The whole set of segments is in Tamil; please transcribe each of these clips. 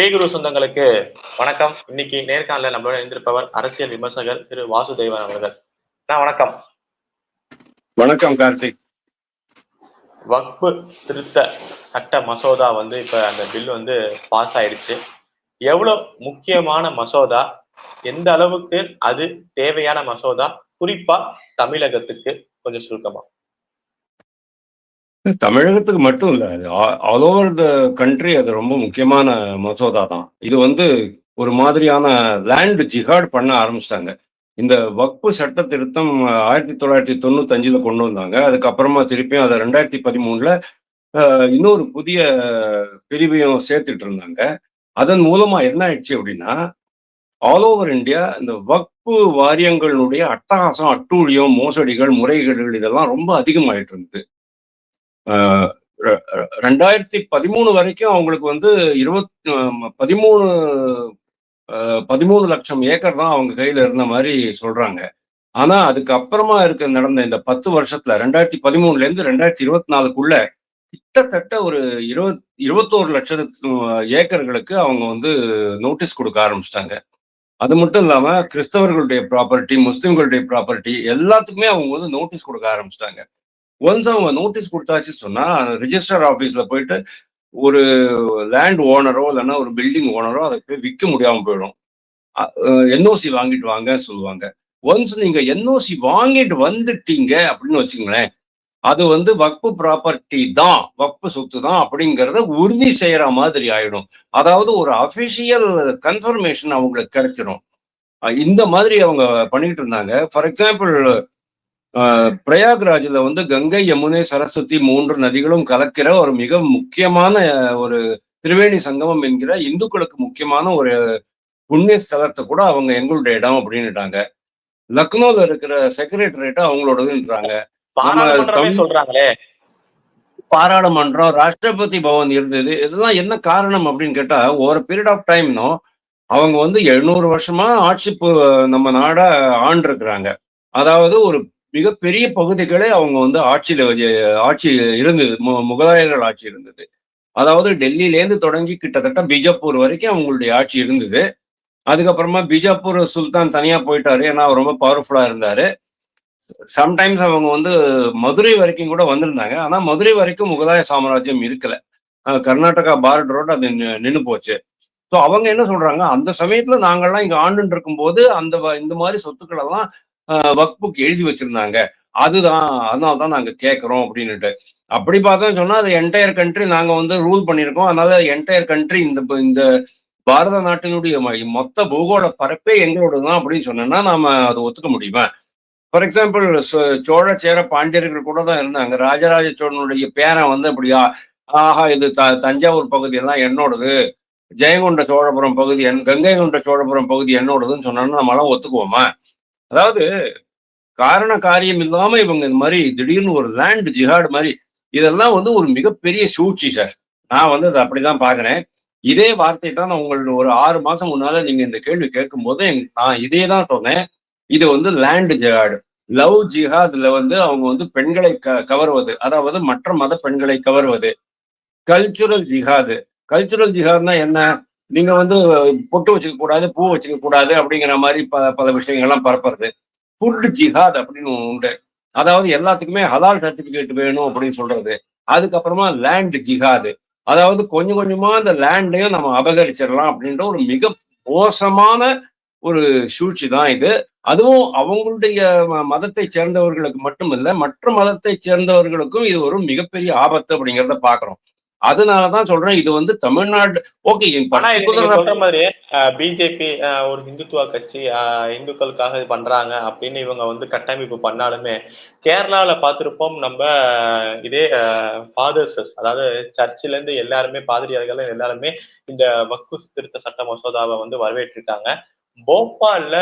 பேகுரு சொந்தங்களுக்கு வணக்கம். இன்னைக்கு நேர்காணல நம்மளோட இணைந்திருப்பவர் அரசியல் விமர்சகர் திரு வாசுதேவன் அவர்கள். அண்ணா வணக்கம். வணக்கம் கார்த்திக். வக்பு திருத்த சட்ட மசோதா வந்து இப்ப அந்த பில் வந்து பாஸ் ஆயிடுச்சு. எவ்வளவு முக்கியமான மசோதா? எந்த அளவுக்கு அது தேவையான மசோதா? குறிப்பா தமிழகத்துக்கு கொஞ்சம் சுருக்கமா. தமிழகத்துக்கு மட்டும் இல்லை ஆல் ஓவர் த கண்ட்ரி அது ரொம்ப முக்கியமான மசோதா தான். இது வந்து ஒரு மாதிரியான லேண்ட் ஜிஹாட் பண்ண ஆரம்பிச்சிட்டாங்க. இந்த வக்பு சட்ட திருத்தம் ஆயிரத்தி தொள்ளாயிரத்தி தொண்ணூத்தஞ்சில் கொண்டு வந்தாங்க. அதுக்கப்புறமா திருப்பியும் அதை ரெண்டாயிரத்தி பதிமூணுல இன்னொரு புதிய பிரிவையும் சேர்த்துட்டு இருந்தாங்க. அதன் மூலமா என்ன ஆயிடுச்சு அப்படின்னா ஆல் ஓவர் இந்தியா இந்த வக்பு வாரியங்களுடைய அட்டகாசம் அட்டூழியம் மோசடிகள் முறைகேடுகள் இதெல்லாம் ரொம்ப அதிகமாயிட்டு இருந்தது. ரெண்டாயிரத்தி பதிமூணு வரைக்கும் அவங்களுக்கு வந்து இருபத் பதிமூணு ஆஹ் பதிமூணு லட்சம் ஏக்கர் தான் அவங்க கையில இருந்த மாதிரி சொல்றாங்க. ஆனா அதுக்கு அப்புறமா இருக்க நடந்த இந்த பத்து வருஷத்துல ரெண்டாயிரத்தி பதிமூணுல இருந்து ரெண்டாயிரத்தி இருபத்தி நாலுக்குள்ள கிட்டத்தட்ட ஒரு இருபத் இருபத்தோரு லட்சத்து ஏக்கர்களுக்கு அவங்க வந்து நோட்டீஸ் கொடுக்க ஆரம்பிச்சிட்டாங்க. அது மட்டும் இல்லாம கிறிஸ்தவர்களுடைய ப்ராப்பர்ட்டி முஸ்லிம்களுடைய ப்ராப்பர்ட்டி எல்லாத்துக்குமே அவங்க வந்து நோட்டீஸ் கொடுக்க ஆரம்பிச்சிட்டாங்க. ஒன்ஸ் அவங்க நோட்டீஸ் கொடுத்தாச்சு சொன்னா ரிஜிஸ்டர் ஆஃபீஸ்ல போயிட்டு ஒரு லேண்ட் ஓனரோ இல்லைன்னா ஒரு பில்டிங் ஓனரோ அதை போய் விற்க முடியாம போயிடும். என்ஓசி வாங்கிட்டு வாங்க சொல்லுவாங்க. ஒன்ஸ் நீங்க என்ஓசி வாங்கிட்டு வந்துட்டீங்க அப்படின்னு வச்சுங்களேன் அது வந்து வக்பு ப்ராப்பர்ட்டி தான் வக்பு சொத்து தான் அப்படிங்கிறத உறுதி செய்யற மாதிரி ஆயிடும். அதாவது ஒரு அபிஷியல் கன்ஃபர்மேஷன் அவங்களுக்கு கிடைச்சிடும் இந்த மாதிரி அவங்க பண்ணிட்டு இருந்தாங்க. ஃபார் எக்ஸாம்பிள் பிரயாக்ராஜ்ல வந்து கங்கை யமுனை சரஸ்வதி மூன்று நதிகளும் கலக்கிற ஒரு மிக முக்கியமான ஒரு திரிவேணி சங்கமம் என்கிற இந்துக்களுக்கு முக்கியமான ஒரு புண்ணிய ஸ்தலத்தை கூட அவங்க எங்களுடைய இடம் அப்படின்னுட்டாங்க. லக்னோல இருக்கிற செக்ரட்டரியேட்டை அவங்களோடதுன்றாங்க. சொல்றாங்களே. பாராளுமன்றம் ராஷ்டிரபதி பவன் இருந்தது. இதெல்லாம் என்ன காரணம் அப்படின்னு கேட்டா ஒரு பீரியட் ஆஃப் டைம்னோ அவங்க வந்து எழுநூறு வருஷமா ஆட்சி நம்ம நாட ஆண்டிருக்கிறாங்க. அதாவது ஒரு மிகப்பெரிய பகுதிகளே அவங்க வந்து ஆட்சியில ஆட்சி இருந்தது. மு- முகலாயர்கள் ஆட்சி இருந்தது. அதாவது டெல்லியிலேருந்து தொடங்கி கிட்டத்தட்ட பிஜப்பூர் வரைக்கும் அவங்களுடைய ஆட்சி இருந்தது. அதுக்கப்புறமா பிஜப்பூர் சுல்தான் தனியா போயிட்டாரு. ஏன்னா அவர் ரொம்ப பவர்ஃபுல்லா இருந்தாரு. சம்டைம்ஸ் அவங்க வந்து மதுரை வரைக்கும் கூட வந்திருந்தாங்க. ஆனா மதுரை வரைக்கும் முகலாய சாம்ராஜ்யம் இருக்கல. கர்நாடகா கர்நாடகா பார்டரோட அது நின்று போச்சு. ஸோ அவங்க என்ன சொல்றாங்க? அந்த சமயத்துல நாங்கள்லாம் இங்க ஆண்டுன்னு இருக்கும்போது அந்த வ- இந்த மாதிரி சொத்துக்கள் எல்லாம் வக்புக் எழுதி வச்சிருந்தாங்க. அதுதான் அதனால தான் நாங்க கேட்கறோம் அப்படின்னுட்டு. அப்படி பார்த்தோம் சொன்னா அது என்டையர் கண்ட்ரி நாங்க வந்து ரூல் பண்ணியிருக்கோம் அதனால என்டையர் கண்ட்ரி இந்த இந்த பாரத நாட்டினுடைய மொத்த பூகோள பரப்பே எங்களோட தான் அப்படின்னு சொன்னோம்னா நாம அதை ஒத்துக்க முடியுமா? ஃபார் எக்ஸாம்பிள் சோழ சேர பாண்டியர்கள் கூட தான் இருந்தாங்க. ராஜராஜ சோழனுடைய பேரை வந்து அப்படியா ஆஹா இது த தஞ்சாவூர் பகுதி எல்லாம் என்னோடது. ஜெயங்கொண்ட சோழபுரம் பகுதி என் கங்கை கொண்ட சோழபுரம் பகுதி என்னோடதுன்னு சொன்னோம்னா நம்மளாம் ஒத்துக்குவோமா? அதாவது காரண காரியம் இல்லாம இவங்க இந்த மாதிரி திடீர்னு ஒரு லேண்ட் ஜிஹாட் மாதிரி இதெல்லாம் வந்து ஒரு மிகப்பெரிய சூழ்ச்சி சார் நான் வந்து அதை அப்படிதான் பாக்குறேன் இதே வார்த்தை தான் நான் உங்களுக்கு ஒரு ஆறு மாசம் முன்னால நீங்க இந்த கேள்வி கேட்கும் போது நான் இதே தான் சொன்னேன். இது வந்து லேண்ட் ஜிஹாடு லவ் ஜிஹாத்ல வந்து அவங்க வந்து பெண்களை க கவர்வது. அதாவது மற்ற மத பெண்களை கவர்வது. கல்ச்சுரல் ஜிஹாது கல்ச்சுரல் ஜிஹாத்னா என்ன? நீங்க வந்து பொட்டு வச்சுக்க கூடாது பூ வச்சுக்க கூடாது அப்படிங்கிற மாதிரி ப பல விஷயங்கள்லாம் பரப்புறது. ஃபுட் ஜிஹாத் அப்படின்னு உண்டு. அதாவது எல்லாத்துக்குமே ஹலால் சர்டிபிகேட் வேணும் அப்படின்னு சொல்றது. அதுக்கப்புறமா லேண்ட் ஜிஹாது அதாவது கொஞ்சம் கொஞ்சமா அந்த லேண்டையும் நம்ம அபகரிச்சிடலாம் அப்படின்ற ஒரு மிக மோசமான ஒரு சூழ்ச்சி தான் இது. அதுவும் அவங்களுடைய ம- மதத்தை சேர்ந்தவர்களுக்கு மட்டுமில்ல மற்ற மதத்தை சேர்ந்தவர்களுக்கும் இது ஒரு மிகப்பெரிய ஆபத்து அப்படிங்கிறத பாக்குறோம் அதனாலதான் சொல்றேன் இது வந்து தமிழ்நாடு ஓகே மாதிரி பிஜேபி ஒரு இந்துத்துவ கட்சி அஹ், இந்துக்களுக்காக இது பண்றாங்க அப்படின்னு இவங்க வந்து கட்டமைப்பு பண்ணாலுமே கேரளால பார்த்திருப்போம் நம்ம இதே ஃபாதர்ஸ் அதாவது சர்ச்சில இருந்து எல்லாருமே பாதிரியார்கள் எல்லாருமே இந்த வக்கு திருத்த சட்ட மசோதாவை வந்து வரவேற்றிருக்காங்க. போபால்ல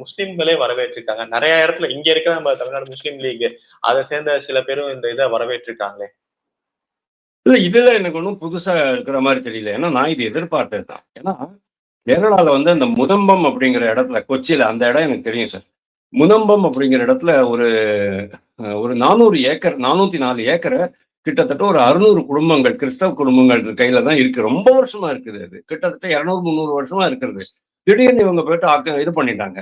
முஸ்லிம்களே வரவேற்றிருக்காங்க. நிறைய இடத்துல இங்க இருக்கிற நம்ம தமிழ்நாடு முஸ்லீம் லீக் அதை சேர்ந்த சில பேரும் இந்த இதை வரவேற்றிருக்காங்களே. இல்ல இதுல எனக்கு ஒன்றும் புதுசா இருக்கிற மாதிரி தெரியல. ஏன்னா நான் இது எதிர்பார்த்தது தான். ஏன்னா கேரளால வந்து அந்த முதம்பம் அப்படிங்கிற இடத்துல கொச்சியில அந்த இடம் எனக்கு தெரியும் சார். முதம்பம் அப்படிங்கிற இடத்துல ஒரு ஒரு நானூறு ஏக்கர் நானூத்தி நாலு ஏக்கரை கிட்டத்தட்ட ஒரு அறுநூறு குடும்பங்கள் கிறிஸ்தவ குடும்பங்கள் கையில தான் இருக்கு. ரொம்ப வருஷமா இருக்குது அது. கிட்டத்தட்ட இரநூறு முந்நூறு வருஷமா இருக்கிறது. திடீர்னு இவங்க போயிட்டு ஆக்க இது பண்ணிட்டாங்க.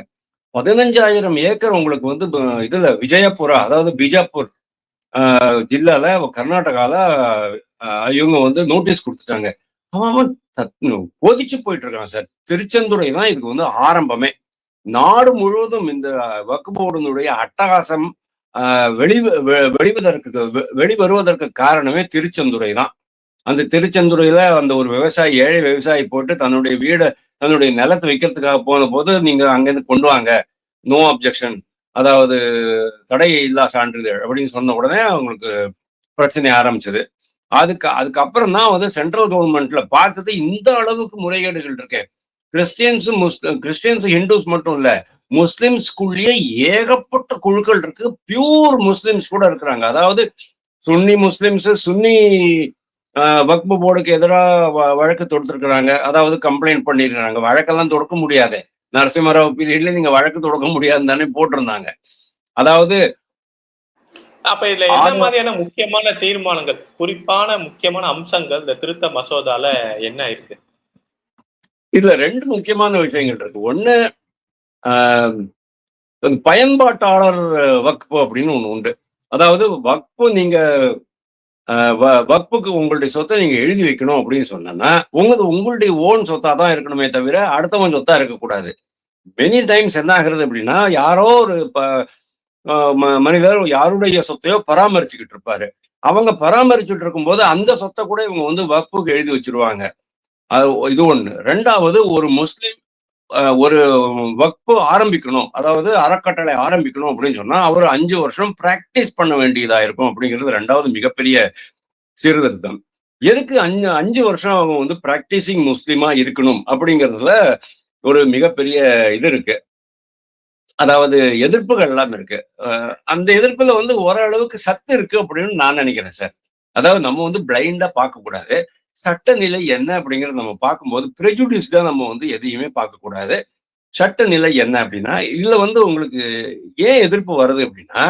பதினஞ்சாயிரம் ஏக்கர் உங்களுக்கு வந்து இதுல விஜயபுரா அதாவது பிஜாப்பூர் ஜில்லால கர்நாடகால இவங்க வந்து நோட்டீஸ் கொடுத்துட்டாங்க. அவன் தத்- கொதிச்சு போயிட்டு இருக்கான் சார். திருச்செந்துறை தான் இதுக்கு வந்து ஆரம்பமே. நாடு முழுவதும் இந்த வக்கு போர்டினுடைய அட்டகாசம் வெளி வெ- வெளிவதற்கு வெ- வெளிவருவதற்கு காரணமே திருச்செந்துறை தான். அந்த திருச்செந்துறையில அந்த ஒரு விவசாயி ஏழை விவசாயி போட்டு தன்னுடைய வீடை தன்னுடைய நிலத்தை வைக்கிறதுக்காக போன போது நீங்க அங்கிருந்து கொண்டு வாங்க. நோ அப்ஜெக்ஷன் அதாவது தடை இல்லா சான்றிதழ் அப்படின்னு சொன்ன உடனே அவங்களுக்கு பிரச்சனை ஆரம்பிச்சது. அதுக்கு அதுக்கப்புறம் தான் வந்து சென்ட்ரல் கவர்மெண்ட்ல பார்த்தது இந்த அளவுக்கு முறைகேடுகள் இருக்கு. கிறிஸ்டியன்ஸ் முஸ்லிம் கிறிஸ்டியன்ஸ் ஹிந்துஸ் மட்டும் இல்ல முஸ்லிம்ஸ்குள்ளேயே ஏகப்பட்ட குழுக்கள் இருக்கு. பியூர் முஸ்லிம்ஸ் கூட இருக்கிறாங்க. அதாவது சுன்னி முஸ்லிம்ஸ் சுன்னி ஆஹ், வக்பு போர்டுக்கு எதிராக வழக்கு தொடுத்திருக்கிறாங்க. அதாவது கம்ப்ளைண்ட் பண்ணியிருக்கிறாங்க. வழக்கெல்லாம் தொடுக்க முடியாது. நரசிம்மராவ் பீரியட்ல நீங்க வழக்கு தொடுக்க முடியாதுன்னு தானே போட்டிருந்தாங்க. அதாவது அப்ப இதுல என்ன மாதிரியான முக்கியமான தீர்மானங்கள்? குறிப்பான முக்கியமான அம்சங்கள் இந்த திருத்த மசோதால என்ன இருக்கு? இதுல ரெண்டு முக்கியமான விஷயங்கள் இருக்கு. ஒண்ணு பயன்பாட்டாளர் வக்பு அப்படின்னு ஒண்ணு உண்டு. அதாவது வக்பு நீங்க வக்புக்கு உங்களுடைய சொத்தை நீங்க எழுதி வைக்கணும் அப்படின்னு சொன்னா உங்களது உங்களுடைய ஓன் சொத்தா தான் இருக்கணுமே தவிர அடுத்தவன் சொத்தா இருக்கக்கூடாது. மெனி டைம்ஸ் என்ன ஆகுறது அப்படின்னா யாரோ ஒரு மனிதர் யாருடைய சொத்தையோ பராமரிச்சுக்கிட்டு இருப்பாரு. அவங்க பராமரிச்சுட்டு இருக்கும்போது அந்த சொத்தை கூட இவங்க வந்து வக்புக்கு எழுதி வச்சிருவாங்க. அது இது ஒண்ணு. ரெண்டாவது ஒரு முஸ்லீம் ஒரு வக்பு ஆரம்பிக்கணும். அதாவது அறக்கட்டளை ஆரம்பிக்கணும் அப்படின்னு சொன்னா அவர் அஞ்சு வருஷம் பிராக்டிஸ் பண்ண வேண்டியதா இருக்கும் அப்படிங்கிறது ரெண்டாவது மிகப்பெரிய சீர்திருத்தம். எதுக்கு அஞ்சு அஞ்சு வருஷம் அவங்க வந்து பிராக்டிசிங் முஸ்லீமா இருக்கணும் அப்படிங்கிறதுல ஒரு மிகப்பெரிய இது இருக்கு. அதாவது எதிர்ப்புகள் எல்லாம் இருக்கு. அந்த எதிர்ப்புல வந்து ஓரளவுக்கு சத்து இருக்கு அப்படின்னு நான் நினைக்கிறேன் சார். அதாவது நம்ம வந்து பிளைண்டா பார்க்க கூடாது சட்டநிலை என்ன அப்படிங்கறத நம்ம பார்க்கும்போது ப்ரெஜுடிஸ்டா நம்ம வந்து எதையுமே பார்க்க கூடாது சட்டநிலை என்ன அப்படின்னா இதுல வந்து உங்களுக்கு ஏன் எதிர்ப்பு வருது அப்படின்னா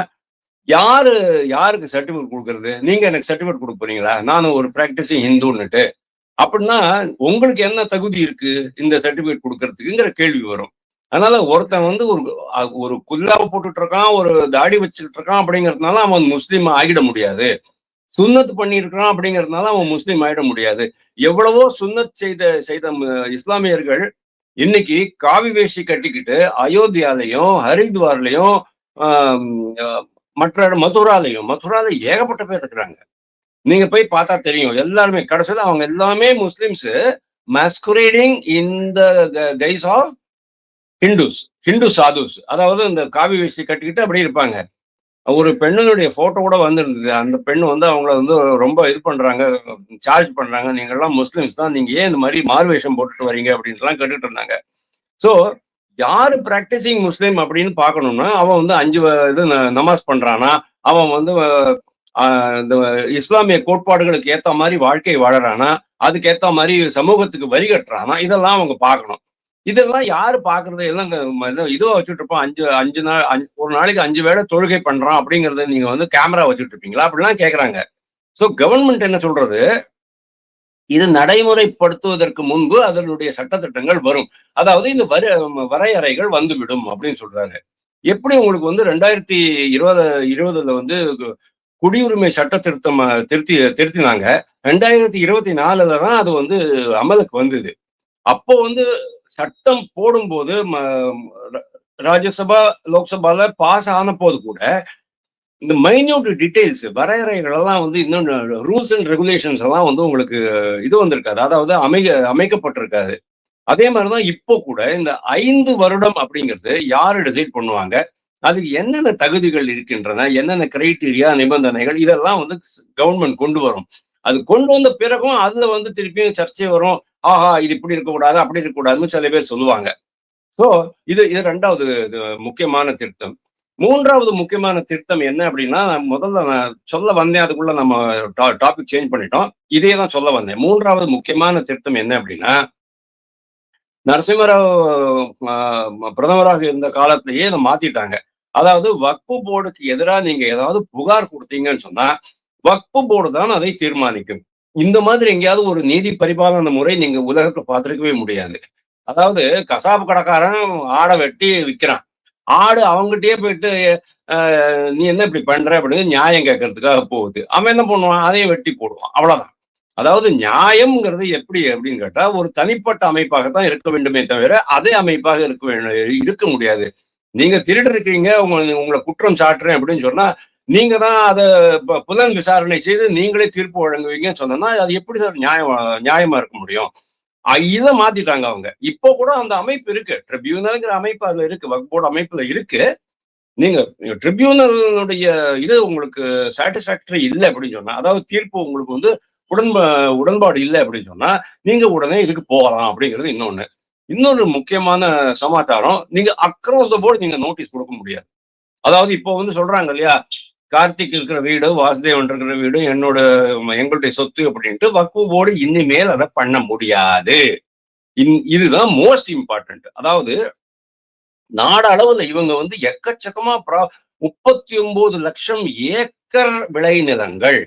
யாரு யாருக்கு சர்டிஃபிகேட் கொடுக்கறது? நீங்க எனக்கு சர்டிஃபிகேட் கொடுக்க போறீங்களா? நானும் ஒரு பிராக்டிஸிங் ஹிந்துன்னுட்டு. அப்படின்னா உங்களுக்கு என்ன தகுதி இருக்கு இந்த சர்டிஃபிகேட் கொடுக்கறதுக்குங்கிற கேள்வி வரும். அதனால ஒருத்தன் வந்து ஒரு ஒரு குல்லாவை போட்டுட்டு இருக்கான் ஒரு தாடி வச்சுக்கிட்டு இருக்கான் அப்படிங்கிறதுனால அவன் முஸ்லீம் ஆகிட முடியாது. சுன்னத் பண்ணியிருக்கிறான் அப்படிங்கறதுனால அவன் முஸ்லீம் ஆகிட முடியாது. எவ்வளவோ சுன்னத் செய்த செய்த இஸ்லாமியர்கள் இன்னைக்கு காவி வேஷ்டி கட்டிக்கிட்டு அயோத்தியாலையும் ஹரித்வார்லையும் மற்ற மதுராலையும் மதுரால ஏகப்பட்ட பேர் இருக்கிறாங்க. நீங்க போய் பார்த்தா தெரியும். எல்லாருமே கடைசியில் அவங்க எல்லாமே Muslims. Masquerading in the guise of Hindus Hindu sadhus அதாவது இந்த காவி வேஷ்டி கட்டிக்கிட்டு அப்படி இருப்பாங்க. ஒரு பெண்ணுடைய போட்டோ கூட வந்திருந்தது. அந்த பெண் வந்து அவங்கள வந்து ரொம்ப இது பண்றாங்க சார்ஜ் பண்றாங்க. நீங்க எல்லாம் முஸ்லிம்ஸ் தான். நீங்க ஏன் இந்த மாதிரி மார்வேஷம் போட்டுட்டு வரீங்க அப்படின்ட்டுலாம் கேட்டுட்டு இருந்தாங்க. ஸோ யார் பிராக்டிசிங் முஸ்லீம் அப்படின்னு பார்க்கணும்னா அவன் வந்து அஞ்சு இது ந- நமாஸ் பண்றானா? அவன் வந்து இந்த இஸ்லாமிய கோட்பாடுகளுக்கு ஏற்ற மாதிரி வாழ்க்கை வாழறானா? அதுக்கு ஏற்ற மாதிரி சமூகத்துக்கு வரி கட்டுறானா? இதெல்லாம் அவங்க பார்க்கணும். இதெல்லாம் யாரு பாக்குறது எல்லாம் க- இதுவா வச்சுட்டு இருப்போம் அஞ்சு அஞ்சு நாள் அஞ்சு- ஒரு நாளைக்கு அஞ்சு வேளை தொழுகை பண்றான் அப்படிங்கறத நீங்க வந்து கேமரா வச்சுட்டு இருப்பீங்களா? அப்படிலாம் கேக்குறாங்க. சோ கவர்மெண்ட் என்ன சொல்றது? இது நடைமுறைப்படுத்துவதற்கு முன்பு அதனுடைய சட்டத்திட்டங்கள் வரும். அதாவது இந்த வர வரையறைகள் வந்துவிடும் அப்படின்னு சொல்றாங்க. எப்படி உங்களுக்கு வந்து ரெண்டாயிரத்தி இருபது இருபதுல வந்து குடியுரிமை சட்ட திருத்தம் திருத்தி திருத்தினாங்க. ரெண்டாயிரத்தி இருபத்தி நாலுல தான் அது வந்து அமலுக்கு வந்தது. அப்போ வந்து சட்டம் போடும்போது ம- ர- ராஜ்யசபா லோக்சபால பாஸ் ஆன போது கூட இந்த மைன்யூட் டீடைல்ஸ் வரையறைகள் எல்லாம் வந்து இன்னும் ரூல்ஸ் அண்ட் ரெகுலேஷன்ஸ் எல்லாம் வந்து உங்களுக்கு இது வந்திருக்காது. அதாவது அமைக அமைக்கப்பட்டிருக்காது. அதே மாதிரிதான் இப்போ கூட இந்த ஐந்து வருடம் அப்படிங்கிறது யாரு டிசைட் பண்ணுவாங்க? அதுக்கு என்னென்ன தகுதிகள் இருக்கின்றன? என்னென்ன கிரைட்டீரியா நிபந்தனைகள்? இதெல்லாம் வந்து கவர்மெண்ட் கொண்டு வரும். அது கொண்டு வந்த பிறகும் அதுல வந்து திருப்பியும் சர்ச்சை வரும். ஆஹா இது இப்படி இருக்கக்கூடாது அப்படி இருக்கக்கூடாதுன்னு சில பேர் சொல்லுவாங்க. ஸோ இது இது ரெண்டாவது முக்கியமான திருத்தம். மூன்றாவது முக்கியமான திருத்தம் என்ன அப்படின்னா முதல்ல நான் சொல்ல வந்தேன் அதுக்குள்ள நம்ம டாபிக் சேஞ்ச் பண்ணிட்டோம். இதே தான் சொல்ல வந்தேன். மூன்றாவது முக்கியமான திருத்தம் என்ன அப்படின்னா நரசிம்மராவ் ஆஹ், பிரதமராக இருந்த காலத்திலேயே இதை மாத்திட்டாங்க. அதாவது வக்பு போர்டுக்கு எதிராக நீங்க ஏதாவது புகார் கொடுத்தீங்கன்னு சொன்னா வக்பு போர்டு தான் அதை தீர்மானிக்கும். இந்த மாதிரி எங்கேயாவது ஒரு நீதி பரிபாலன முறை நீங்க உலகத்துல பார்த்திருக்கவே முடியாது. அதாவது கசாப்பு கடைக்காரன் ஆடை வெட்டி விற்கிறான் ஆடு அவங்ககிட்டயே போயிட்டு நீ என்ன இப்படி பண்ற அப்படின்னு நியாயம் கேட்கறதுக்காக போகுது. அவன் என்ன பண்ணுவான்? அதையும் வெட்டி போடுவான். அவ்வளவுதான். அதாவது நியாயம்ங்கிறது எப்படி அப்படின்னு கேட்டா ஒரு தனிப்பட்ட அமைப்பாகத்தான் இருக்க வேண்டுமே தவிர அதே அமைப்பாக இருக்க வேண்டும் இருக்க முடியாது. நீங்க திருடு இருக்கீங்க உங்க உங்களை குற்றம் சாட்டுறேன் அப்படின்னு சொன்னா நீங்க தான் அதை புலன் விசாரணை செய்து நீங்களே தீர்ப்பு வழங்குவீங்கன்னு சொன்னா அது எப்படி சார் நியாயம் நியாயமா இருக்க முடியும்? இதை மாத்திட்டாங்க அவங்க. இப்போ கூட அந்த அமைப்பு இருக்கு. ட்ரிபியூனல்ங்கிற அமைப்பு அதுல இருக்கு. வக்போர்டு அமைப்புல இருக்கு. நீங்க ட்ரிபியூனலுடைய இது உங்களுக்கு சாட்டிஸ்பாக்டரி இல்லை அப்படின்னு சொன்னா அதாவது தீர்ப்பு உங்களுக்கு வந்து உடன்ப உடன்பாடு இல்லை அப்படின்னு சொன்னா நீங்க உடனே இதுக்கு போகலாம் அப்படிங்கிறது இன்னொன்னு. இன்னொரு முக்கியமான சமாச்சாரம் நீங்க அக்ரோஸ் த போர்டு நீங்க நோட்டீஸ் கொடுக்க முடியாது. அதாவது இப்போ வந்து சொல்றாங்க இல்லையா கார்த்திக் இருக்கிற வீடு வாசுதேவன் இருக்கிற வீடு என்னோட எங்களுடைய சொத்து அப்படின்ட்டு வக்ஃபு போர்டு இனிமேல் அதை பண்ண முடியாது. இதுதான் மோஸ்ட் இம்பார்ட்டன்ட் அதாவது நாடு அளவுல இவங்க வந்து எக்கச்சக்கமா ப்ரா- முப்பத்தி ஒன்பது லட்சம் ஏக்கர் விளைநிலங்கள்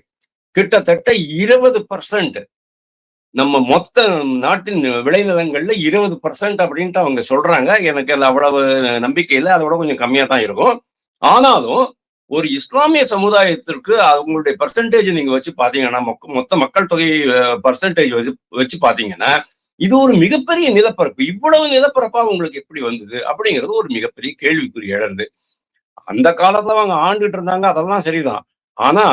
கிட்டத்தட்ட இருபது பர்சன்ட் நம்ம மொத்த நாட்டின் விளைநிலங்கள்ல இருபது பர்சன்ட் அப்படின்ட்டு அவங்க சொல்றாங்க. எனக்கு அது அவ்வளவு நம்பிக்கை இல்லை. அதோட கொஞ்சம் கம்மியா தான் இருக்கும். ஆனாலும் ஒரு இஸ்லாமிய சமுதாயத்திற்கு அவங்களுடைய பர்சன்டேஜ் நீங்க வச்சு பாத்தீங்கன்னா மொத்த மக்கள் தொகை பர்சன்டேஜ் வச்சு வச்சு பாத்தீங்கன்னா இது ஒரு மிகப்பெரிய நிலப்பரப்பு. இவ்வளவு நிலப்பரப்பா உங்களுக்கு எப்படி வந்தது அப்படிங்கிறது ஒரு மிகப்பெரிய கேள்விக்குறி எழுந்து அந்த காலத்துல அவங்க ஆண்டுட்டு இருந்தாங்க அதெல்லாம் சரிதான். ஆனா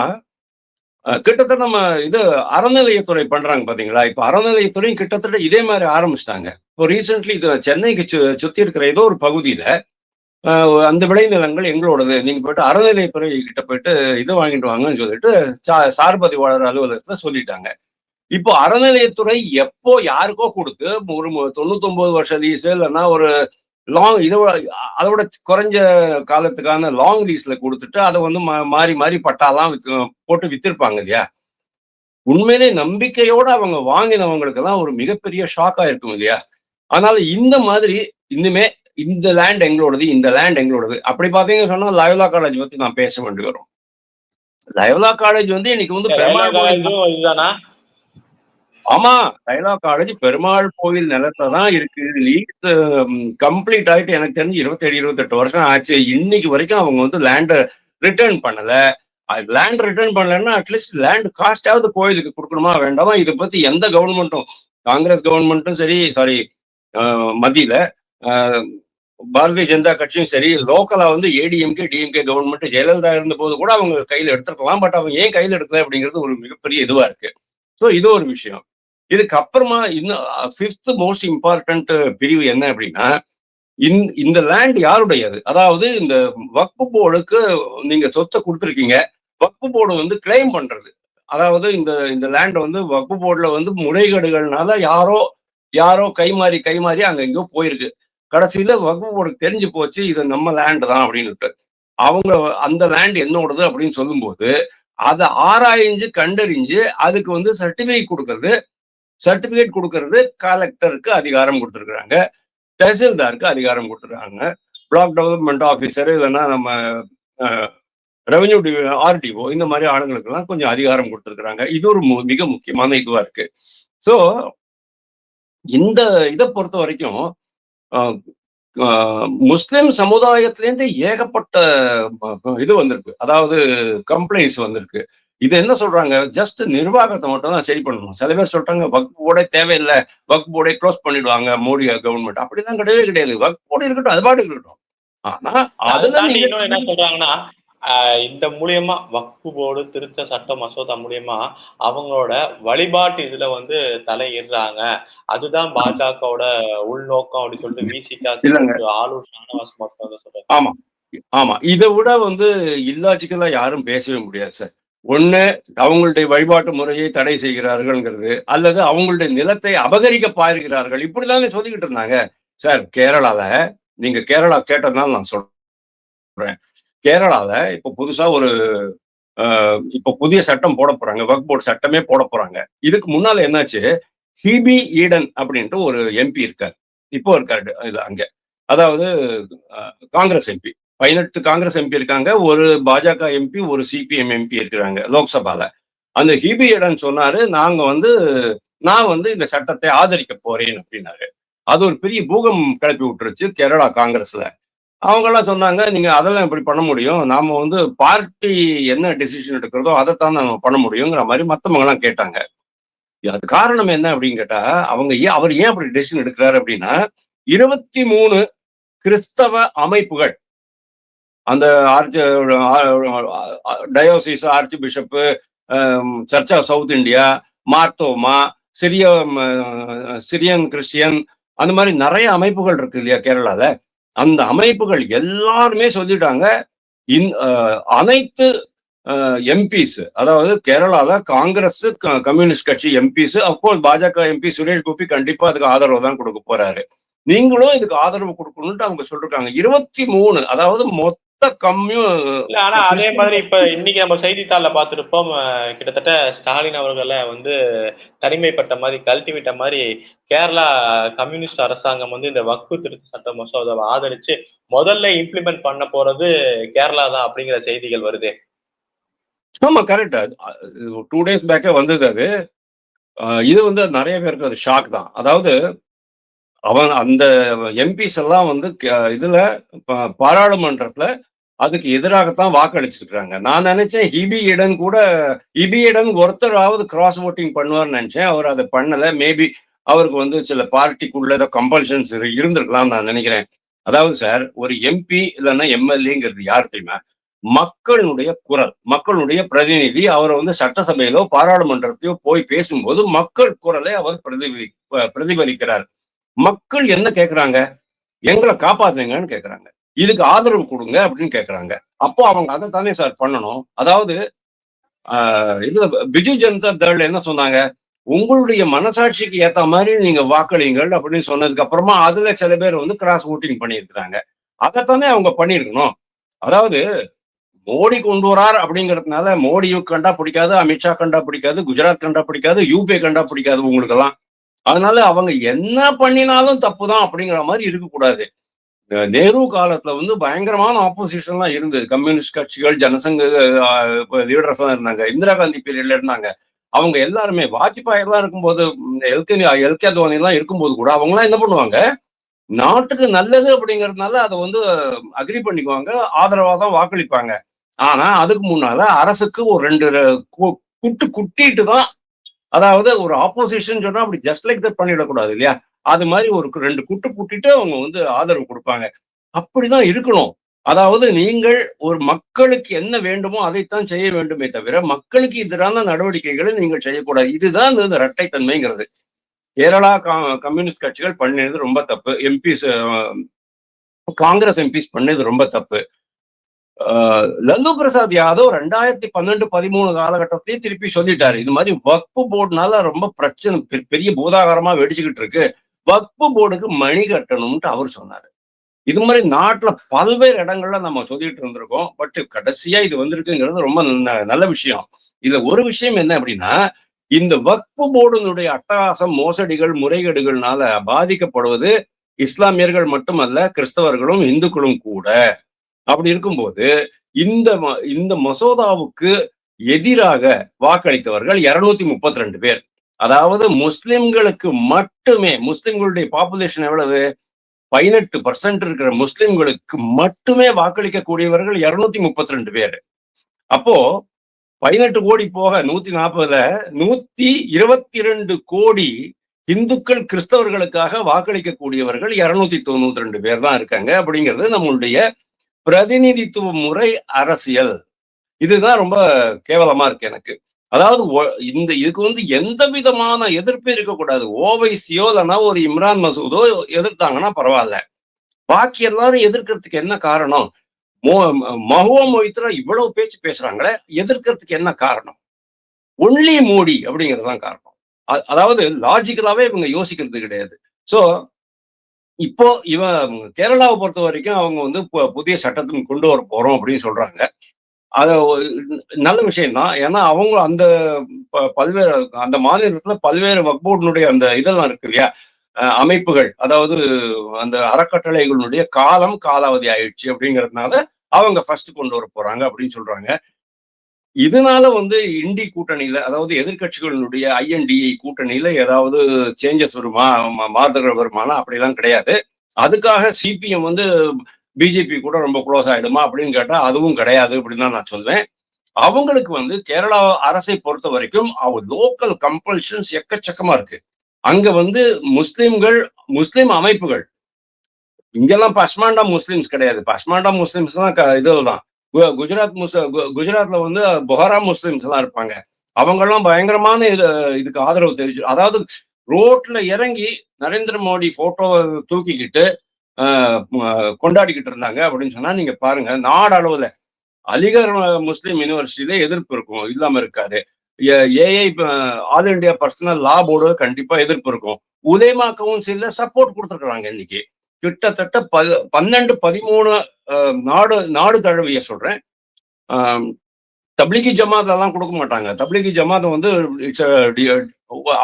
கிட்டத்தட்ட நம்ம இது அறநிலையத்துறை பண்றாங்க பாத்தீங்களா? இப்ப அறநிலையத்துறையும் கிட்டத்தட்ட இதே மாதிரி ஆரம்பிச்சிட்டாங்க. இப்போ ரீசென்ட்லி இது சென்னைக்கு சு- சுத்தி இருக்கிற ஏதோ ஒரு பகுதியில அந்த விளைநிலங்கள் எங்களோடது. நீங்க போயிட்டு அறநிலையத்துறை கிட்ட போயிட்டு இது வாங்கிட்டு வாங்கன்னு சொல்லிட்டு சா- சார் அலுவலகத்துல சொல்லிட்டாங்க. இப்போ அறநிலையத்துறை எப்போ யாருக்கோ கொடுத்து ஒரு தொண்ணூத்தொன்பது வருஷ லீஸ் இல்லைன்னா ஒரு லாங் இதோட அதோட குறைஞ்ச காலத்துக்கான லாங் லீஸ்ல கொடுத்துட்டு அதை வந்து மா- மாறி மாறி பட்டாலாம் போட்டு வித்திருப்பாங்க இல்லையா? உண்மையிலே நம்பிக்கையோட அவங்க வாங்கினவங்களுக்கு தான் ஒரு மிகப்பெரிய ஷாக்கா இருக்கும் இல்லையா? அதனால இந்த மாதிரி இன்னுமே இந்த லேண்ட் எங்களோடது இந்த லேண்ட் எங்களோடது. அப்படி பாத்தீங்கன்னு சொன்னா லயோலா காலேஜ் பத்தி நான் பேச வேண்டி வரும் லயோலா காலேஜ் வந்து இன்னைக்கு வந்து பெருமாள் கோயில் ஆமா லைலா காலேஜ் பெருமாள் கோவில் நிலத்துல தான் இருக்கு. லீஸ் கம்ப்ளீட் ஆயிட்டு எனக்கு தெரிஞ்சு இருபத்தேழு இருபத்தெட்டு வருஷம் ஆச்சு. இன்னைக்கு வரைக்கும் அவங்க வந்து லேண்ட ரிட்டர்ன் பண்ணல. லேண்ட் ரிட்டர்ன் பண்ணலன்னா அட்லீஸ்ட் லேண்ட் காஸ்டாவது கோயிலுக்கு கொடுக்கணுமா வேண்டாமா? இதை பத்தி எந்த கவர்மெண்ட்டும் காங்கிரஸ் கவர்மெண்ட்டும் சரி சாரி மத்தியில பாரதிய ஜனதா கட்சியும் சரி லோக்கலா வந்து ஏடிஎம்கே டிஎம்கே கவர்மெண்ட் ஜெயலலிதா இருந்த போது கூட அவங்க கையில எடுத்துருக்கலாம். பட் அவங்க ஏன் கையில எடுக்கல அப்படிங்கிறது ஒரு மிகப்பெரிய இதுவா இருக்கு. ஸோ இது ஒரு விஷயம். இதுக்கு அப்புறமா இன்னும் ஃபிஃப்த் மோஸ்ட் இம்பார்ட்டன்ட் பிரிவு என்ன அப்படின்னா இந்த இந்த லேண்ட் யாருடையது? அதாவது இந்த வக்பு போர்டுக்கு நீங்க சொத்தை கொடுத்துருக்கீங்க. வக்பு போர்டு வந்து கிளைம் பண்றது. அதாவது இந்த இந்த லேண்ட் வந்து வக்பு போர்டுல வந்து முறைகேடுகள்னால யாரோ யாரோ கைமாறி கைமாறி அங்க எங்கேயோ போயிருக்கு. கடைசியில வகுப்பு போர்டுக்கு தெரிஞ்சு போச்சு இது நம்ம லேண்ட் தான் அப்படின்னுட்டு. அவங்க அந்த லேண்ட் என்னோடது அப்படின்னு சொல்லும்போது அதை ஆராய்ஞ்சு கண்டறிஞ்சு அதுக்கு வந்து சர்டிபிகேட் கொடுக்கறது சர்டிபிகேட் கொடுக்கறது கலெக்டருக்கு அதிகாரம் கொடுத்துருக்குறாங்க. தஹசில்தாருக்கு அதிகாரம் கொடுத்துருக்காங்க. பிளாக் டெவலப்மெண்ட் ஆஃபீஸர் இல்லைன்னா நம்ம ரெவன்யூ டி ஆர்டிஓ இந்த மாதிரி ஆளுங்களுக்கெல்லாம் கொஞ்சம் அதிகாரம் கொடுத்துருக்குறாங்க. இது ஒரு மிக முக்கியமான இதுவாக இருக்கு. ஸோ இந்த இதை பொறுத்த வரைக்கும் முஸ்லிம் சமுதாயத்திலேருந்து ஏகப்பட்ட இது வந்திருக்கு. அதாவது கம்ப்ளைண்ட்ஸ் வந்திருக்கு. இது என்ன சொல்றாங்க? ஜஸ்ட் நிர்வாகத்தை மட்டும் தான் சரி பண்ணணும். சில பேர் சொல்றாங்க வக் போர்டே தேவையில்லை. வக் போர்டே க்ளோஸ் பண்ணிடுவாங்க மோடி கவர்மெண்ட் அப்படிலாம் கிடையவே கிடையாது. வக் போர்டு இருக்கட்டும் அது பாட்டுக்கு இருக்கட்டும். ஆனா அதை அதுல என்ன சொல்றாங்கன்னா இந்த மூலியமா வக்ஃபு போர்டு திருத்த சட்ட மசோதா மூலியமா அவங்களோட வழிபாட்டு இதுல வந்து தலையிடுறாங்க. அதுதான் பாஜகவோட உள்நோக்கம் அப்படின்னு சொல்லிட்டு விசிகா. ஆலூர் ஷானவாஸ் வந்து சொல்றாங்க ஆமா. இதை விட வந்து இல்லாஜிக்கலா யாரும் பேசவே முடியாது சார். ஒண்ணு அவங்களுடைய வழிபாட்டு முறையை தடை செய்கிறார்கள்ங்கிறது அல்லது அவங்களுடைய நிலத்தை அபகரிக்க பாருகிறார்கள். இப்படிதானே சொல்லிக்கிட்டு இருந்தாங்க. சார் கேரளால நீங்க கேரளா கேட்டதுனால நான் சொல்றேன். கேரளாவில் இப்போ புதுசாக ஒரு இப்போ புதிய சட்டம் போட போறாங்க. ஒர்க் போர்டு சட்டமே போட போறாங்க. இதுக்கு முன்னால என்னாச்சு? ஹிபி ஈடன் அப்படின்ட்டு ஒரு எம்பி இருக்கார். இப்போ இருக்காரு இது அங்க. அதாவது காங்கிரஸ் எம்பி பதினெட்டு காங்கிரஸ் எம்பி இருக்காங்க. ஒரு பாஜக எம்பி ஒரு சிபிஎம் எம்பி இருக்கிறாங்க லோக்சபால. அந்த ஹிபி ஈடன் சொன்னாரு நாங்க வந்து நான் வந்து இந்த சட்டத்தை ஆதரிக்க போறேன் அப்படின்னாரு. அது ஒரு பெரிய பூகம் கிளப்பி விட்டுருச்சு கேரளா காங்கிரஸ்ல. அவங்கெல்லாம் சொன்னாங்க நீங்க அதெல்லாம் இப்படி பண்ண முடியும். நாம வந்து பார்ட்டி என்ன டெசிஷன் எடுக்கிறதோ அதைத்தான் நம்ம பண்ண முடியுங்கிற மாதிரி மற்றவங்கலாம் கேட்டாங்க. அது காரணம் என்ன அப்படின்னு கேட்டா அவங்க ஏன் அவர் ஏன் அப்படி டெசிஷன் எடுக்கிறாரு அப்படின்னா இருபத்தி மூணு கிறிஸ்தவ அமைப்புகள். அந்த arch diocese arch bishop church of South India Marthoma சிரிய சிரியன் கிறிஸ்டியன் அந்த மாதிரி நிறைய அமைப்புகள் இருக்கு இல்லையா கேரளாவில் அந்த அமைப்புகள் எல்லாருமே சொல்லிட்டாங்க. இந் அனைத்து எம்பிஸ் அதாவது கேரளால காங்கிரஸ் கம்யூனிஸ்ட் கட்சி எம்பிஸ் அப்கோர்ஸ் பாஜக எம்பி சுரேஷ் கோபி கண்டிப்பா அதுக்கு ஆதரவு தான் கொடுக்க போறாரு. நீங்களும் இதுக்கு ஆதரவு கொடுக்கணும்னு அவங்க சொல்லிருக்காங்க. இருபத்தி மூணு அதாவது மொத்த ஆனா அதே மாதிரி இப்ப இன்னைக்கு நம்ம செய்தித்தாள்ல பார்த்திருப்போம் கிட்டத்தட்ட ஸ்டாலின் அவர்களை வந்து தனிமைப்பட்ட மாதிரி கழட்டி விட்ட மாதிரி கேரளா கம்யூனிஸ்ட் அரசாங்கம் வந்து இந்த வக்பு திருத்த சட்ட மசோதாவை ஆதரிச்சு முதல்ல இம்ப்ளிமெண்ட் பண்ண போறது கேரளா தான் அப்படிங்கிற செய்திகள் வருது. ஆமா கரெக்ட் டூ டேஸ் பேக்கே வந்தது அது. இது வந்து நிறைய பேருக்கு அது ஷாக் தான். அதாவது அவன் அந்த எம்பிஸ் எல்லாம் வந்து இதுல பாராளுமன்றத்துல அதுக்கு எதிராகத்தான் வாக்களிச்சிருக்கிறாங்க. நான் நினைச்சேன் ஹிபி இடன் கூட ஹிபி இடன் ஒருத்தராவது கிராஸ் ஓட்டிங் பண்ணுவார்னு நினைச்சேன். அவர் அதை பண்ணல. மேபி அவருக்கு வந்து சில பார்ட்டிக்குள்ள ஏதோ கம்பல்ஷன்ஸ் இருந்திருக்கலாம் நான் நினைக்கிறேன். அதாவது சார் ஒரு எம்பி இல்லைன்னா எம்எல்ஏங்கிறது யார்கிட்டயுமே மக்களுடைய குரல் மக்களுடைய பிரதிநிதி. அவரை வந்து சட்டசபையிலோ பாராளுமன்றத்தையோ போய் பேசும்போது மக்கள் குரலை அவர் பிரதிபலி பிரதிபலிக்கிறார். மக்கள் என்ன கேட்கிறாங்க எங்களை காப்பாத்துங்கன்னு கேட்கிறாங்க இதுக்கு ஆதரவு கொடுங்க அப்படின்னு கேட்கறாங்க அப்போ அவங்க அதை தானே சார் பண்ணணும்? அதாவது இது பிஜு ஜனதா தள் என்ன சொன்னாங்க? உங்களுடைய மனசாட்சிக்கு ஏத்த மாதிரி நீங்க வாக்களிங்கள் அப்படின்னு சொன்னதுக்கு அப்புறமா அதுல சில பேர் வந்து கிராஸ் ஓட்டிங் பண்ணியிருக்கிறாங்க. அதைத்தானே அவங்க பண்ணியிருக்கணும். அதாவது மோடி கொண்டு வரார் அப்படிங்கிறதுனால மோடியும் கண்டா பிடிக்காது அமித்ஷா கண்டா பிடிக்காது குஜராத் கண்டா பிடிக்காது யூபி கண்டா பிடிக்காது உங்களுக்கு எல்லாம் அதனால அவங்க என்ன பண்ணினாலும் தப்பு தான் அப்படிங்கிற மாதிரி இருக்கக்கூடாது. நேரு காலத்துல வந்து பயங்கரமான ஆப்போசிஷன்லாம் இருந்தது. கம்யூனிஸ்ட் கட்சிகள் ஜனசங்க லீடர்ஸ் எல்லாம் இருந்தாங்க. இந்திரா காந்தி பீரியட்ல இருந்தாங்க. அவங்க எல்லாருமே வாஜ்பாய் எல்லாம் இருக்கும்போது எல்கே எல்கே தோனி எல்லாம் இருக்கும்போது கூட அவங்க எல்லாம் என்ன பண்ணுவாங்க? நாட்டுக்கு நல்லது அப்படிங்கறதுனால அதை வந்து அக்ரி பண்ணிக்குவாங்க. ஆதரவா தான் வாக்களிப்பாங்க. ஆனா அதுக்கு முன்னால அரசுக்கு ஒரு ரெண்டு குட்டு குட்டிட்டு தான் அதாவது ஒரு ஆப்போசிஷன் சொன்னா அப்படி ஜஸ்ட் லைக் தட் பண்ணிடக்கூடாது இல்லையா? அது மாதிரி ஒரு ரெண்டு குட்டு குட்டிட்டு அவங்க வந்து ஆதரவு கொடுப்பாங்க. அப்படிதான் இருக்கணும். அதாவது நீங்கள் ஒரு மக்களுக்கு என்ன வேண்டுமோ அதைத்தான் செய்ய வேண்டுமே தவிர மக்களுக்கு எதிரான நடவடிக்கைகளை நீங்கள் செய்யக்கூடாது. இதுதான் இந்த இரட்டைத்தன்மைங்கிறது. கேரளா கம்யூனிஸ்ட் கட்சிகள் பண்ணினது ரொம்ப தப்பு. எம்பிஸ் காங்கிரஸ் எம்பிஸ் பண்ணது ரொம்ப தப்பு. லல்லு பிரசாத் யாதவ் ரெண்டாயிரத்தி பன்னெண்டு பதிமூணு காலகட்டத்திலேயே திருப்பி சொல்லிட்டாரு. இது மாதிரி வக்பு போர்டுனால ரொம்ப பிரச்சனை பெரிய பூதாகரமா வெடிச்சுக்கிட்டு இருக்கு. வக்பு போர்டுக்கு மணி கட்டணும்ட்டு அவர் சொன்னாரு. இது மாதிரி நாட்டுல பல்வேறு இடங்கள்ல நம்ம சொல்லிட்டு இருந்திருக்கோம். பட் கடைசியா இது வந்திருக்குங்கிறது ரொம்ப நல்ல விஷயம். இதுல ஒரு விஷயம் என்ன அப்படின்னா இந்த வக்பு போர்டுனுடைய அட்டகாசம் மோசடிகள் முறைகேடுகள்னால பாதிக்கப்படுவது இஸ்லாமியர்கள் மட்டுமல்ல கிறிஸ்தவர்களும் இந்துக்களும் கூட. அப்படி இருக்கும்போது இந்த இந்த மசோதாவுக்கு எதிராக வாக்களித்தவர்கள் இருநூத்தி முப்பத்தி ரெண்டு பேர். அதாவது முஸ்லிம்களுக்கு மட்டுமே முஸ்லிம்களுடைய பாப்புலேஷன் எவ்வளவு? பதினெட்டு பர்சன்ட் இருக்கிற முஸ்லிம்களுக்கு மட்டுமே வாக்களிக்கக்கூடியவர்கள் இருநூத்தி முப்பத்தி ரெண்டு பேர். அப்போ பதினெட்டு கோடி போக நூத்தி நாற்பதுல நூத்தி இருபத்தி ரெண்டு கோடி இந்துக்கள் கிறிஸ்தவர்களுக்காக வாக்களிக்கக்கூடியவர்கள் இருநூத்தி தொண்ணூத்தி ரெண்டு பேர் தான் இருக்காங்க. அப்படிங்கிறது நம்மளுடைய பிரதிநிதித்துவ முறை அரசியல். இதுதான் ரொம்ப கேவலமா இருக்கு எனக்கு. அதாவது இந்த இதுக்கு வந்து எந்த விதமான எதிர்ப்பு இருக்கக்கூடாது. ஓவைசியோ இல்லைன்னா ஒரு இம்ரான் மசூதோ எதிர்த்தாங்கன்னா பரவாயில்ல. பாக்கி எல்லாரும் எதிர்க்கிறதுக்கு என்ன காரணம்? மோ மஹுவா மொய்த்ரா இவ்வளவு பேச்சு பேசுறாங்களே எதிர்க்கிறதுக்கு என்ன காரணம்? ஒன்லி மோடி அப்படிங்கிறதுதான் காரணம். அதாவது லாஜிக்கலாவே இவங்க யோசிக்கிறது கிடையாது. சோ இப்போ இவன் கேரளாவை பொறுத்த வரைக்கும் அவங்க வந்து புதிய சட்டத்தின் கொண்டு வர போறோம் அப்படின்னு சொல்றாங்க. அது நல்ல விஷயம் தான். ஏன்னா அவங்க அந்த பல்வேறு அந்த மாநிலத்துல பல்வேறு வக்போர்டினுடைய அந்த இதெல்லாம் இருக்கு இல்லையா? அமைப்புகள். அதாவது அந்த அறக்கட்டளைகளுடைய காலம் காலாவதி ஆயிடுச்சு அப்படிங்கறதுனால அவங்க ஃபர்ஸ்ட் கொண்டு வர போறாங்க அப்படின்னு சொல்றாங்க. இதனால வந்து இண்டி கூட்டணியில அதாவது எதிர்கட்சிகளுடைய ஐஎன்டிஐ கூட்டணியில ஏதாவது சேஞ்சஸ் வருமா மா- மாறுதல்கள் வருமானா அப்படிலாம் கிடையாது. அதுக்காக சிபிஎம் வந்து பிஜேபி கூட ரொம்ப க்ளோஸ் ஆயிடுமா அப்படின்னு கேட்டா அதுவும் கிடையாது அப்படின்னு தான் நான் சொல்வேன். அவங்களுக்கு வந்து கேரளா அரசை பொறுத்த வரைக்கும் அவங்க லோக்கல் கம்பல்ஷன்ஸ் எக்கச்சக்கமா இருக்கு. அங்க வந்து முஸ்லிம்கள் முஸ்லிம் அமைப்புகள். இங்கெல்லாம் பஸ்மாண்டா முஸ்லிம்ஸ் கிடையாது. பஸ்மாண்டா முஸ்லிம்ஸ் தான் க- இதுதான் குஜராத் முஸ் கு- குஜராத்ல வந்து பொஹரா முஸ்லிம்ஸ் எல்லாம் இருப்பாங்க. அவங்கெல்லாம் பயங்கரமான இது இதுக்கு ஆதரவு தெரிஞ்சு அதாவது ரோட்ல இறங்கி நரேந்திர மோடி போட்டோவை தூக்கிக்கிட்டு கொண்டாடிக்கிட்டு இருந்தாங்க அப்படின்னு சொன்னா நீங்க பாருங்க நாடு அளவுல அலிகர் முஸ்லீம் யூனிவர்சிட்டியில எதிர்ப்பு இருக்கும் இல்லாம இருக்காது. AI all India personal law board கண்டிப்பா எதிர்ப்பு இருக்கும். உதயமா கவுன்சில்ல சப்போர்ட் கொடுத்துருக்காங்க இன்னைக்கு. கிட்டத்தட்ட ப பன்னெண்டு பதிமூணு நாடு நாடு தழுவிய சொல்றேன். தப்லிகி ஜமாத் எல்லாம் கொடுக்க மாட்டாங்க. தப்லிகி ஜமாத் வந்து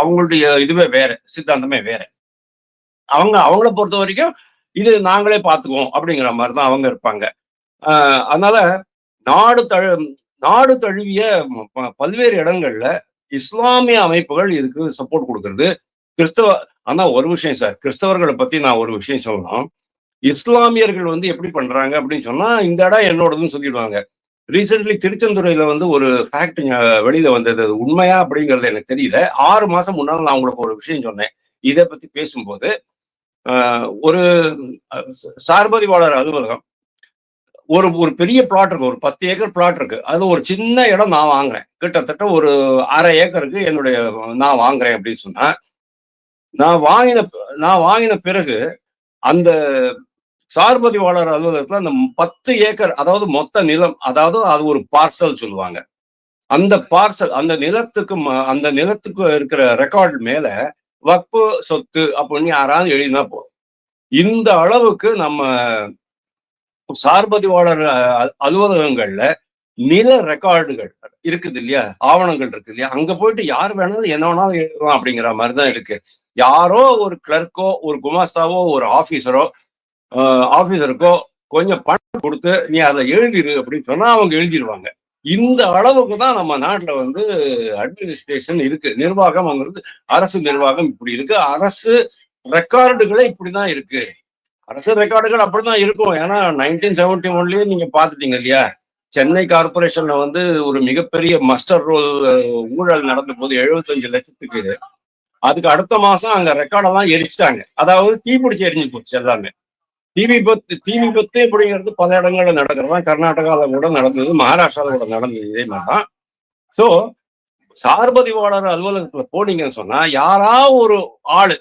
அவங்களுடைய இதுவே வேற சித்தாந்தமே வேற. அவங்க அவங்கள பொறுத்த வரைக்கும் இது நாங்களே பார்த்துக்குவோம் அப்படிங்கிற மாதிரி தான் அவங்க இருப்பாங்க. அதனால நாடு தழு நாடு தழுவிய பல்வேறு இடங்கள்ல இஸ்லாமிய அமைப்புகள் இதுக்கு சப்போர்ட் கொடுக்கறது. கிறிஸ்தவ ஆனா ஒரு விஷயம் சார். கிறிஸ்தவர்களை பத்தி நான் ஒரு விஷயம் சொல்லணும். இஸ்லாமியர்கள் வந்து எப்படி பண்றாங்க அப்படின்னு சொன்னா இந்த இடம் என்னோடதுன்னு சொல்லிடுவாங்க. ரீசென்ட்லி திருச்செந்துறையில வந்து ஒரு ஃபேக்ட் வெளியில வந்தது. உண்மையா அப்படிங்கிறது எனக்கு தெரியல. ஆறு மாசம் முன்னால் நான் உங்களுக்கு ஒரு விஷயம் சொன்னேன். இதை பத்தி பேசும்போது ஆஹ், ஒரு சார்பதிவாளர் அலுவலகம் ஒரு ஒரு பெரிய பிளாட் இருக்கு. ஒரு பத்து ஏக்கர் பிளாட் இருக்கு. அது ஒரு சின்ன இடம் நான் வாங்குறேன். கிட்டத்தட்ட ஒரு அரை ஏக்கருக்கு என்னுடைய நான் வாங்குறேன் அப்படின்னு சொன்னா நான் வாங்கின நான் வாங்கின பிறகு அந்த சார்பதிவாளர் அலுவலகத்துல அந்த பத்து ஏக்கர் அதாவது மொத்த நிலம் அதாவது அது ஒரு பார்சல் சொல்லுவாங்க. அந்த பார்சல் அந்த நிலத்துக்கு ம- அந்த நிலத்துக்கு இருக்கிற ரெக்கார்டு மேல வக்பு சொத்து அப்படின்னு யாராவது எழுதினா போதும். இந்த அளவுக்கு நம்ம சார்பதிவாளர் அ- அலுவலகங்கள்ல நில ரெக்கார்டுகள் இருக்குது இல்லையா? ஆவணங்கள் இருக்கு இல்லையா? அங்க போயிட்டு யார் வேணாலும் என்ன வேணாலும் எழுதலாம் அப்படிங்கிற மாதிரி தான் இருக்கு. யாரோ ஒரு கிளர்க்கோ ஒரு குமாஸ்தாவோ ஒரு ஆபீசரோ ஆபீசருக்கோ கொஞ்சம் பணம் கொடுத்து நீ அதை எழுதிரு அப்படின்னு சொன்னா அவங்க எழுதிடுவாங்க இந்த அளவுக்கு தான் நம்ம நாட்டுல வந்து அட்மினிஸ்ட்ரேஷன் இருக்கு. நிர்வாகம் அங்கிறது அரசு நிர்வாகம் இப்படி இருக்கு. அரசு ரெக்கார்டுகளே இப்படிதான் இருக்கு. அரசு ரெக்கார்டுகள் அப்படிதான் இருக்கும். ஏன்னா நைன்டீன் செவன்டி ஒன்லயே நீங்க பாத்துட்டீங்க இல்லையா? சென்னை கார்பரேஷன்ல வந்து ஒரு மிகப்பெரிய மஸ்டர் ரோல் ஊழல் நடந்த போது எழுபத்தஞ்சு லட்சத்துக்கு. அதுக்கு அடுத்த மாசம் அங்க ரெக்கார்டெல்லாம் எரிச்சிட்டாங்க. அதாவது தீப்பிடிச்சு எரிஞ்சு போச்சு எல்லாமே. தீ விபத்து தீ விபத்து அப்படிங்கிறது பல இடங்கள்ல நடக்கிறதா கர்நாடகாவில் கூட நடந்தது மகாராஷ்டிராவில் கூட நடந்தது இதே மாதிரிதான். ஸோ சார்பதிவாளர் அலுவலகத்துல போனீங்கன்னு சொன்னா யாரா ஒரு ஆளு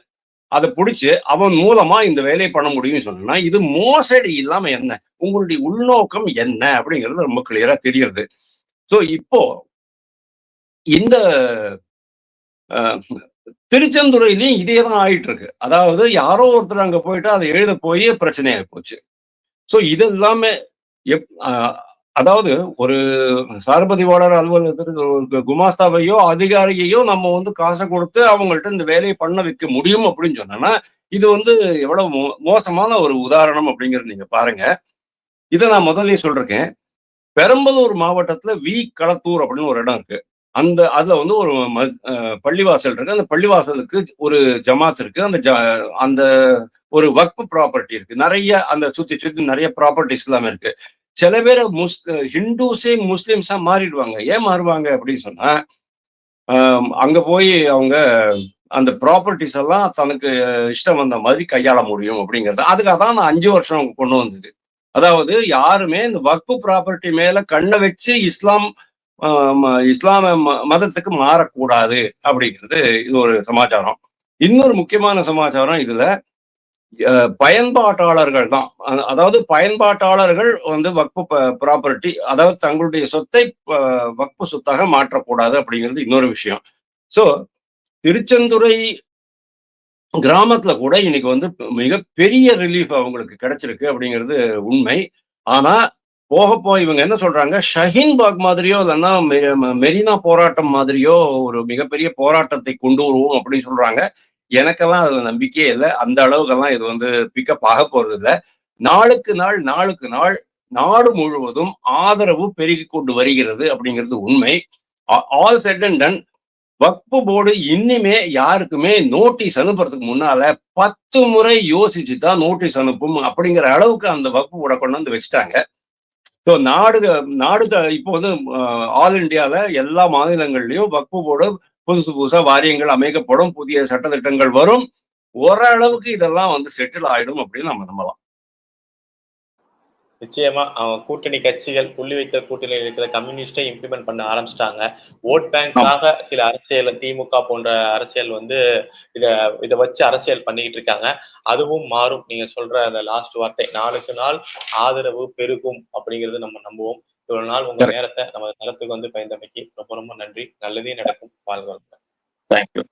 அதை பிடிச்சு அவன் மூலமா இந்த வேலையை பண்ண முடியும்னு சொன்னா இது மோசடி இல்லாம என்ன? உங்களுடைய உள்நோக்கம் என்ன? அப்படிங்கிறது ரொம்ப கிளியரா தெரியுது. ஸோ இப்போ இந்த திருச்செந்துறையிலையும் இதே தான் ஆயிட்டு இருக்கு அதாவது யாரோ ஒருத்தர் அங்க போயிட்டு அதை எழுத போய் பிரச்சனையாகி போச்சு. ஸோ இது எல்லாமே எப் அதாவது ஒரு சார்பதிவாளர் அலுவலகத்திற்கு குமாஸ்தாவையோ அதிகாரியையோ நம்ம வந்து காசை கொடுத்து அவங்கள்ட்ட இந்த வேலையை பண்ண வைக்க முடியும் அப்படின்னு சொன்னோன்னா இது வந்து எவ்வளவு மோ- மோசமான ஒரு உதாரணம் அப்படிங்கிறது நீங்க பாருங்க. இதை நான் முதல்ல சொல்றேன். பெரம்பலூர் மாவட்டத்துல வி. களத்தூர் அப்படின்னு ஒரு இடம் இருக்கு. அந்த அதுல வந்து ஒரு அஹ் பள்ளிவாசல் இருக்கு. அந்த பள்ளிவாசலுக்கு ஒரு ஜமாத் இருக்கு. அந்த ஜ அந்த ஒரு வக்ஃப் ப்ராப்பர்ட்டி இருக்கு. நிறைய அந்த சுத்தி சுத்தி நிறைய ப்ராப்பர்ட்டிஸ் எல்லாமே இருக்கு. சில பேர் முஸ் ஹிந்துஸே முஸ்லிம்ஸா மாறிடுவாங்க. ஏன் மாறுவாங்க அப்படின்னு சொன்னா அங்க போய் அவங்க அந்த ப்ராப்பர்ட்டிஸ் எல்லாம் தனக்கு இஷ்டம் வந்த மாதிரி கையாள முடியும் அப்படிங்கிறது அதுக்காக தான் நான் அஞ்சு வருஷம் கொண்டு வந்தது. அதாவது யாருமே இந்த வக்ஃபு ப்ராப்பர்ட்டி மேல கண்ணை வச்சு இஸ்லாம் இஸ்லாம ம- மதத்துக்கு மாறக்கூடாது அப்படிங்கிறது இது ஒரு சமாச்சாரம். இன்னொரு முக்கியமான சமாச்சாரம் இதுல பயன்பாட்டாளர்கள் தான். அதாவது பயன்பாட்டாளர்கள் வந்து வக்பு ப்ராப்பர்ட்டி அதாவது தங்களுடைய சொத்தை வக்பு சொத்தாக மாற்றக்கூடாது அப்படிங்கிறது இன்னொரு விஷயம். ஸோ திருச்செந்துறை கிராமத்துல கூட இன்னைக்கு வந்து மிகப்பெரிய ரிலீஃப் அவங்களுக்கு கிடைச்சிருக்கு அப்படிங்கிறது உண்மை. ஆனா போக போக இவங்க என்ன சொல்றாங்க? ஷஹீன் பாக் மாதிரியோ இல்லைன்னா மெ- மெரினா போராட்டம் மாதிரியோ ஒரு மிகப்பெரிய போராட்டத்தை கொண்டு வருவோம் அப்படின்னு சொல்றாங்க. எனக்கெல்லாம் அதுல நம்பிக்கையே இல்லை. அந்த அளவுக்கெல்லாம் இது வந்து பிக்கப் ஆக போறது இல்லை. நாளுக்கு நாள் நாளுக்கு நாள் நாடு முழுவதும் ஆதரவு பெருகி கொண்டு வருகிறது அப்படிங்கிறது உண்மை. All set and done Waqf board இன்னுமே யாருக்குமே நோட்டீஸ் அனுப்புறதுக்கு முன்னால பத்து முறை யோசிச்சு தான் நோட்டீஸ் அனுப்பும் அப்படிங்கிற அளவுக்கு அந்த வக்பு போர்டை கொண்டு வந்து வச்சுட்டாங்க. ஸோ நாடு நாடு இப்போ வந்து ஆல் இண்டியாவில் எல்லா மாநிலங்கள்லயும் வக்ஃபு போர்டு புதுசு புதுசா வாரியங்கள் அமைக்கப்படும் புதிய சட்டத்திட்டங்கள் வரும். ஓரளவுக்கு இதெல்லாம் வந்து செட்டில் ஆயிடும் அப்படின்னு நம்ம நம்பலாம். நிச்சயமா அவங்க கூட்டணி கட்சிகள் புள்ளி வைத்த கூட்டணியில் இருக்கிற கம்யூனிஸ்டை இம்ப்ளிமெண்ட் பண்ண ஆரம்பிச்சிட்டாங்க. ஓட் பேங்க்காக சில அரசியல் திமுக போன்ற அரசியல் வந்து இத இதை வச்சு அரசியல் பண்ணிக்கிட்டு இருக்காங்க. அதுவும் மாறும். நீங்க சொல்ற அந்த லாஸ்ட் வார்த்தை நாளுக்கு நாள் ஆதரவு பெருகும் அப்படிங்கிறது நம்ம நம்புவோம். இவ்வளவு நாள் உங்க நேரத்தை நம்ம தளத்துக்கு வந்து பயந்தமைக்கு ரொம்ப ரொம்ப நன்றி. நல்லதே நடக்கும். வாழ்க தேங்க்யூ